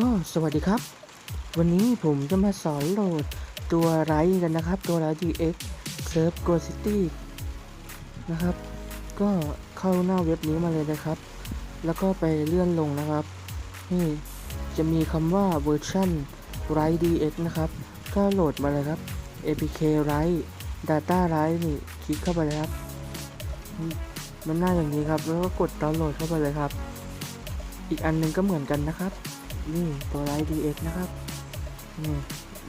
ก็สวัสดีครับ วันนี้ผมจะมาสอนโหลดตัวไรกันนะครับ ตัวไร DX Surf Go City นะครับ ก็เข้าหน้าเว็บนี้มาเลยนะครับ แล้วก็ไปเลื่อนลงนะครับ นี่จะมีคำว่าเวอร์ชัน r i DX นะครับ ก็โหลดมาเลยครับ APK r i Data r i นี่คลิกเข้าไปเลยครับ มันหน้าอย่างนี้ครับ แล้วก็กดดาวน์โหลดเข้าไปเลยครับ อีกอันหนึงก็เหมือนกันนะครับ นี่ตัวไลท์ DX นะครับนี่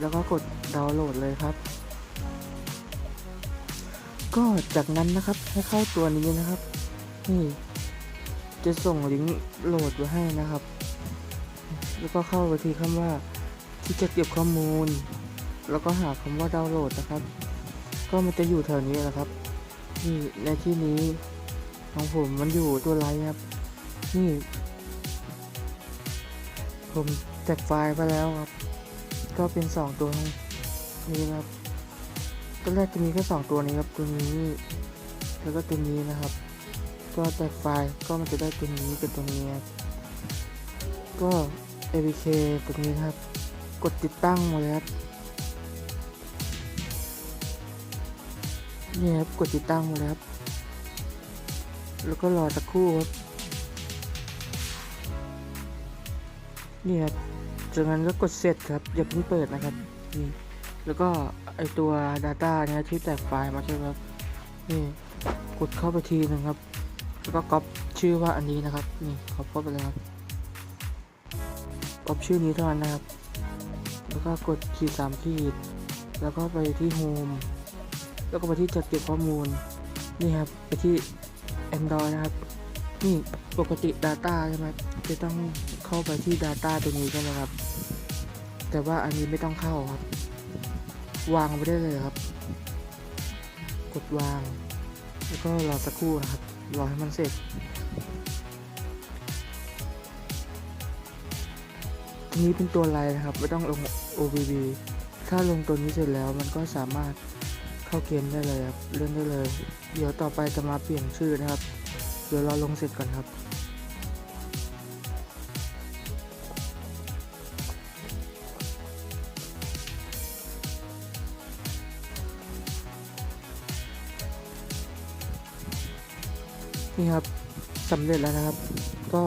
แล้วก็กดดาวน์โหลดเลยครับ ก็จากนั้นนะครับให้เข้าตัวนี้นะครับ นี่ จะส่งลิงก์โหลดไว้ให้นะครับ แล้วก็เข้าไปที่คำว่าที่จะเก็บข้อมูล แล้วก็หาคำว่าดาวน์โหลดนะครับ ก็มันจะอยู่แถวนี้แหละครับนี่ในที่นี้ของผมมันอยู่ตัวไลท์ครับนี่ ผมแจกไฟล์ไปแล้วครับ ก็เป็น 2 ตัวนี้ครับตัวแรกจะมีแค่2ตัวนี้ครับตัวนี้ แล้วก็ตัวนี้นะครับ ก็แจกไฟล์ก็มันจะได้ตัวนี้กับตัวนี้ครับก็ APK ตัวนี้ครับ กดติดตั้งมาเลยครับนี่ครับกดติดตั้งมาเลยครับแล้วก็รอสักครู่ครับ นี่ครับจากนั้นก็กดเสร็จครับอย่าเพิ่งเปิดนะครับนี่แล้วก็ไอตัว Data เนี่ยที่แตกไฟล์มาใช่ไหมครับนี่กดเข้าไปทีหนึ่งครับ แล้วก็ก๊อปชื่อว่าอันนี้นะครับนี่ก๊อปเข้าไปเลยครับก๊อปชื่อนี้เท่านั้นนะครับ แล้วก็กดขีดสามขีดแล้วก็ไปที่ Home แล้วก็ไปที่จัดเก็บข้อมูลนี่ครับไปที่ Android นะครับนี่ปกติ Data ใช่ไหม จะต้องเข้าไปที่ Data ตัวนี้ใช่ไหมครับ แต่ว่าอันนี้ไม่ต้องเข้าครับ วางไปได้เลยครับ กดวาง แล้วก็รอสักครู่นะครับ รอให้มันเสร็จ ทีนี้เป็นตัวไลน์นะครับ ไม่ต้องลง OBB ถ้าลงตัวนี้เสร็จแล้วมันก็สามารถเข้าเกมได้เลยครับ เล่นได้เลย เดี๋ยวต่อไปจะมาเปลี่ยนชื่อนะครับ เดี๋ยวรอลงเสร็จก่อนครับ นี่ครับสำเร็จแล้วนะครับ ก็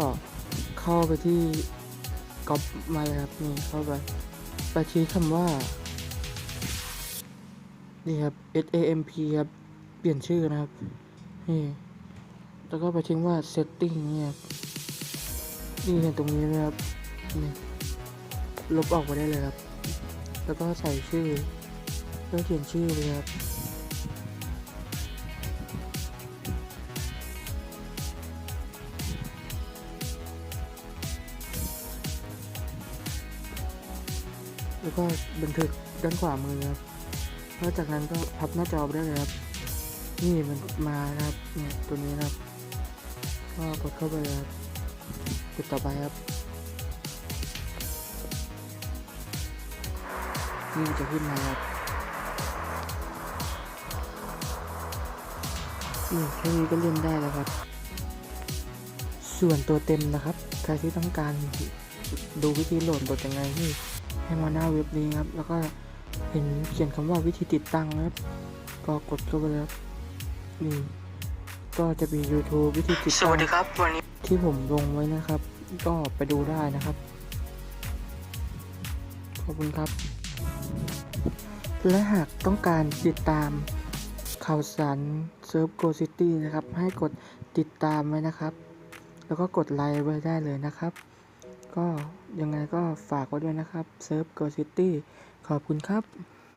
เข้าไปที่ก๊อปมาเลยครับนี่เข้าไปไปชี้คำว่า นี่ครับ S A M P ครับ เปลี่ยนชื่อนะครับ นี่ แล้วก็ไปทิ้งว่า setting นี่ครับ นี่เห็นตรงนี้ไหมครับ นี่ ลบออกไปได้เลยครับ แล้วก็ใส่ชื่อแล้วเขียนชื่อเลยครับ แล้วก็บันทึกด้านขวามือครับแล้วจากนั้นก็พับหน้าจอไปได้เลยครับ นี่มันมาครับเนี่ยตัวนี้ครับ ก็กดเข้าไปครับกดต่อไปครับนี่จะขึ้นมาครับนี่แค่นี้ก็เล่นได้แล้วครับ ส่วนตัวเต็มนะครับ ใครที่ต้องการดูวิธีโหลดบทยังไงนี่ ให้มาหน้าเว็บนี้ครับ แล้วก็เห็นเขียนคำว่าวิธีติดตั้งนะครับ ก็กดเข้าไปแล้วนี่ก็จะมี YouTube วิธีติดสตั้วังสดีครับวันนี้ที่ผมลงไว้นะครับ ก็ไปดูได้นะครับ ขอบคุณครับ และหากต้องการติดตามข่าวสารเซิร์ฟโกซิตี้นะครับ ให้กดติดตามไว้นะครับ แล้วก็กดไลค์ไว้ได้เลยนะครับ ก็ยังไงก็ฝากไว้ด้วยนะครับเซิร์ฟเกิลซิตี้ขอบคุณครับ